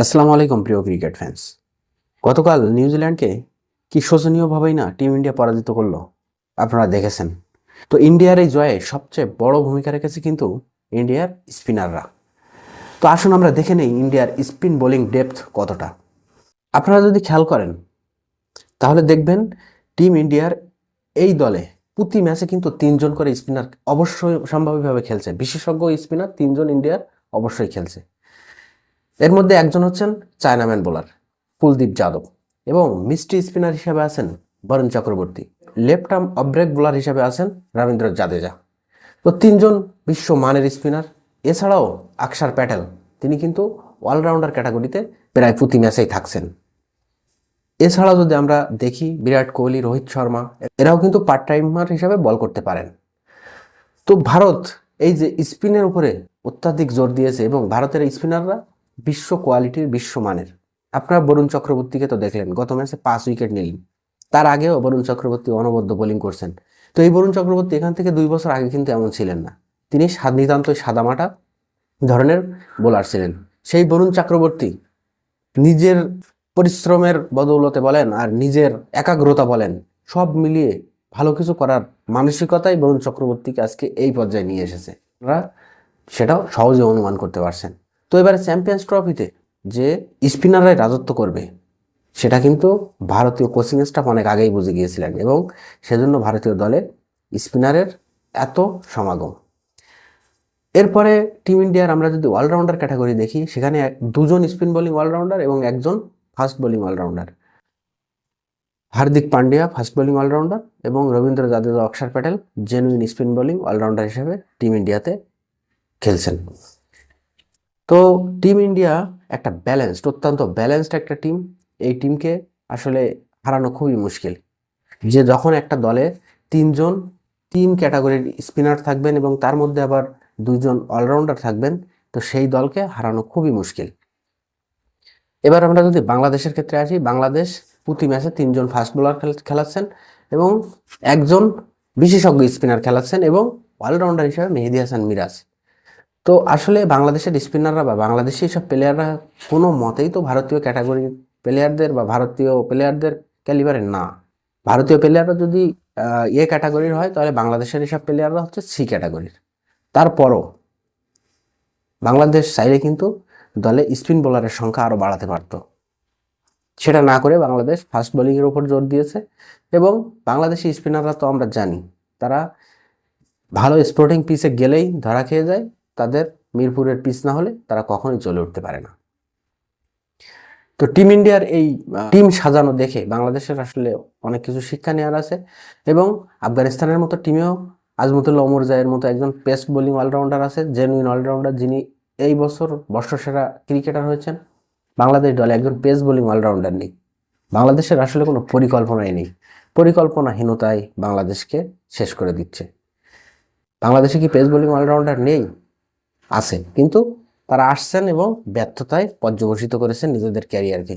আসসালামু আলাইকুম, প্রিয় ক্রিকেট ফ্যান্স গতকাল নিউজিল্যান্ডকে কি শোচনীয়ভাবেই না টিম ইন্ডিয়া পরাজিত করল, আপনারা দেখেছেন। তো ইন্ডিয়ার এই জয়ে সবচেয়ে বড় ভূমিকা রেখেছে কিন্তু ইন্ডিয়ার স্পিনাররা। তো আসুন আমরা দেখে নেই ইন্ডিয়ার স্পিন বোলিং ডেপথ কতটা। আপনারা যদি খেয়াল করেন, তাহলে দেখবেন টিম ইন্ডিয়ার এই দলে প্রতি ম্যাচে কিন্তু তিনজন করে স্পিনার অবশ্যই সম্ভাব্যভাবে খেলছে। বিশেষজ্ঞ স্পিনার তিনজন ইন্ডিয়ার অবশ্যই খেলছে। এর মধ্যে একজন হচ্ছেন চায়নাম্যান বোলার কুলদীপ যাদব এবং মিষ্টি স্পিনার হিসেবে আছেন Varun Chakravarthy. Left arm offbreak bowler হিসেবে আছেন রবীন্দ্র জাদেজা। তো তিনজন বিশ্ব মানের স্পিনার। এছাড়াও আকসার প্যাটেল, তিনি কিন্তু অলরাউন্ডার ক্যাটাগরিতে প্রায় প্রতি ম্যাচেই থাকছেন। এছাড়াও যদি আমরা দেখি বিরাট কোহলি, রোহিত শর্মা, এরাও কিন্তু পার্ট টাইমার হিসাবে বল করতে পারেন। তো ভারত এই যে স্পিনের উপরে অত্যাধিক জোর দিয়েছে এবং ভারতের স্পিনাররা বিশ্ব কোয়ালিটির বিশ্বমানের আপনারা বরুণ চক্রবর্তীকে তো দেখলেন, গত ম্যাচে পাঁচ উইকেট নিলেন। তার আগেও বরুণ চক্রবর্তী অনবদ্য বোলিং করছেন। তো এই বরুণ চক্রবর্তী এখান থেকে দুই বছর আগে কিন্তু এমন ছিলেন না। তিনি নিতান্তই সাদামাটা ধরনের বোলার ছিলেন। সেই বরুণ চক্রবর্তী নিজের পরিশ্রমের বদৌলতে বলেন আর নিজের একাগ্রতা বলেন, সব মিলিয়ে ভালো কিছু করার মানসিকতাই বরুণ চক্রবর্তীকে আজকে এই পর্যায়ে নিয়ে এসেছে। আপনারা সেটাও সহজে অনুমান করতে পারছেন। তো এবারে চ্যাম্পিয়ন্স ট্রফিতে যে স্পিনাররাই রাজত্ব করবে, সেটা কিন্তু ভারতীয় কোচিং স্টাফ অনেক আগেই বুঝে গিয়েছিলেন এবং সেজন্য ভারতীয় দলে স্পিনারের এত সমাগম। এরপরে টিম ইন্ডিয়ার আমরা যদি অলরাউন্ডার ক্যাটাগরি দেখি, সেখানে দুজন স্পিন বোলিং অলরাউন্ডার এবং একজন fast bowling allrounder Hardik Pandya fast bowling allrounder এবং Ravindra Jadeja, Axar Patel genuine spin bowling allrounder হিসেবে টিম ইন্ডিয়াতে খেলছেন। তো টিম ইন্ডিয়া একটা ব্যালেন্সড অত্যন্ত ব্যালেন্সড একটা টিম এই টিমকে আসলে হারানো খুবই মুশকিল। যে যখন একটা দলে তিনজন, তিন ক্যাটাগরির স্পিনার থাকবেন এবং তার মধ্যে আবার দুইজন অলরাউন্ডার থাকবেন, তো সেই দলকে হারানো খুবই মুশকিল। এবার আমরা যদি বাংলাদেশের ক্ষেত্রে আসি, বাংলাদেশ প্রতি ম্যাচে তিনজন ফাস্ট বোলার খেলাচ্ছেন এবং একজন বিশেষজ্ঞ স্পিনার খেলাচ্ছেন এবং অলরাউন্ডার হিসেবে মেহেদি হাসান মিরাজ। তো আসলে বাংলাদেশের স্পিনাররা বা বাংলাদেশি সব প্লেয়াররা কোনো মতেই তো ভারতীয় ক্যাটাগরির প্লেয়ারদের বা ভারতীয় প্লেয়ারদের ক্যালিবারের না। ভারতীয় প্লেয়াররা যদি এ ক্যাটাগরির হয়, তাহলে বাংলাদেশের এসব প্লেয়াররা হচ্ছে সি ক্যাটাগরির তারপরও বাংলাদেশ চাইলে কিন্তু দলে স্পিন বোলারের সংখ্যা আরও বাড়াতে পারত। সেটা না করে বাংলাদেশ ফাস্ট বোলিংয়ের উপর জোর দিয়েছে এবং বাংলাদেশি স্পিনাররা তো আমরা জানি, তারা ভালো স্পোর্টিং পিচে গেলেই ধরা খেয়ে যায় তাদের মিরপুরের পিচ না হলে তারা কখনোই চলে উঠতে পারে না। তো টিম ইন্ডিয়ার এই টিম সাজানো দেখে বাংলাদেশের আসলে অনেক কিছু শিক্ষা নেওয়ার আছে এবং আফগানিস্তানের মতো টিমেও আজমতুল্লাহ ওমর জায়ের মতো একজন পেস্ট বোলিং অলরাউন্ডার আছে জেনুইন অলরাউন্ডার যিনি এই বছর বর্ষসেরা ক্রিকেটার হয়েছেন। বাংলাদেশ দলে একজন পেস বোলিং অলরাউন্ডার নেই। বাংলাদেশের আসলে কোনো পরিকল্পনাই নেই। পরিকল্পনাহীনতাই বাংলাদেশকে শেষ করে দিচ্ছে। বাংলাদেশে কি পেস বোলিং অলরাউন্ডার নেই? আছে কিন্তু তারা আসছেন এবং ব্যর্থতায় পর্যবসিত করেছেন নিজেদের ক্যারিয়ারকে।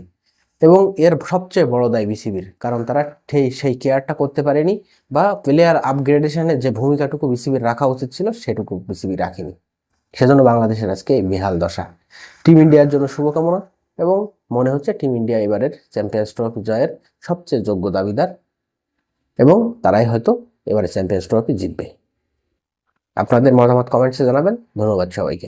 এবং এর সবচেয়ে বড় দায় বিসিবির, কারণ তারা সেই কেয়ারটা করতে পারেনি বা প্লেয়ার আপগ্রেডেশনের যে ভূমিকাটুকু বিসিবির রাখা উচিত ছিল, সেটুকু বিসিবি রাখেনি। সেজন্য বাংলাদেশের আজকে এই বেহাল দশা। টিম ইন্ডিয়ার জন্য শুভকামনা এবং মনে হচ্ছে টিম ইন্ডিয়া এবারের চ্যাম্পিয়ন্স ট্রফি জয়ের সবচেয়ে যোগ্য দাবিদার এবং তারাই হয়তো এবারে চ্যাম্পিয়ন্স ট্রফি জিতবে। আপনাদের মতামত কমেন্টসে জানাবেন। ধন্যবাদ সবাইকে।